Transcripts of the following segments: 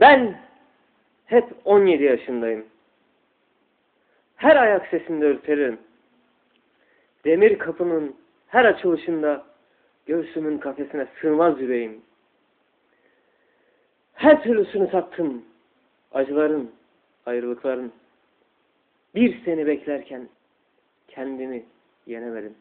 Ben hep 17 yaşındayım. Her ayak sesinde ürperim. Demir kapının her açılışında göğsümün kafesine sığmaz yüreğim. Her türlüsünü tattım. Acıların, ayrılıkların. Bir seni beklerken kendimi yenemedim.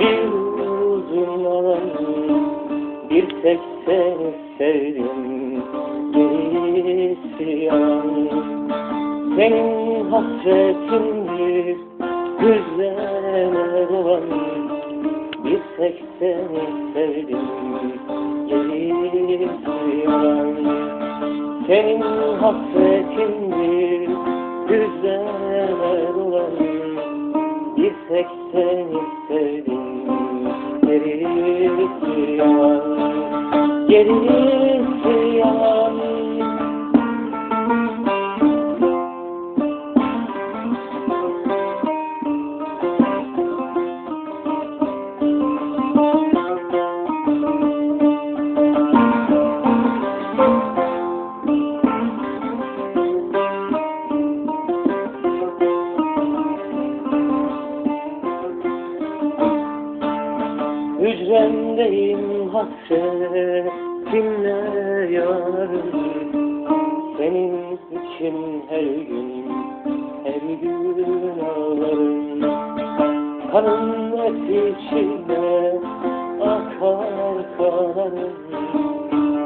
Bir uzun alan Bir tek seni sevdim gerisi yalan Senin hasretindir gözlerime dolan Bir tek seni sevdim gerisi yalan Senin hasretindir Güzlere dolan tek seni sevdim. Gerisi yalan Gerisi Hücremdeyim hasretinle yanarım Senin için her gün, her gün ağlarım. Kanım et içinde akar kanarım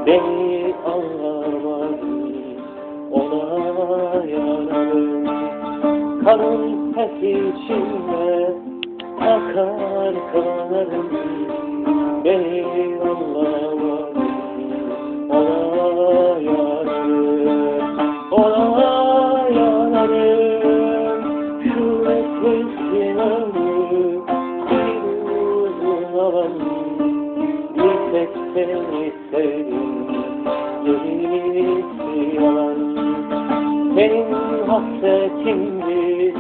Beni anlamadın, ona yanarım Kanım hep içinde akar kanarım Beni anlamadın ona yanarım Ona yanarım Şu nefesin ömrü uzun alan Bir tek seni sevdim gerisi yalan senin hasretindir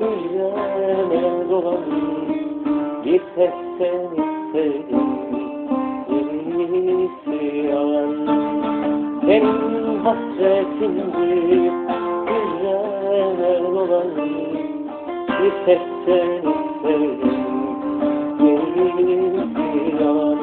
Hücreme dolan Bir tek seni sevdim Gerisi yalan Senin hasretindir Hücreme dolan Bir tek seni sevdim Gerisi yalan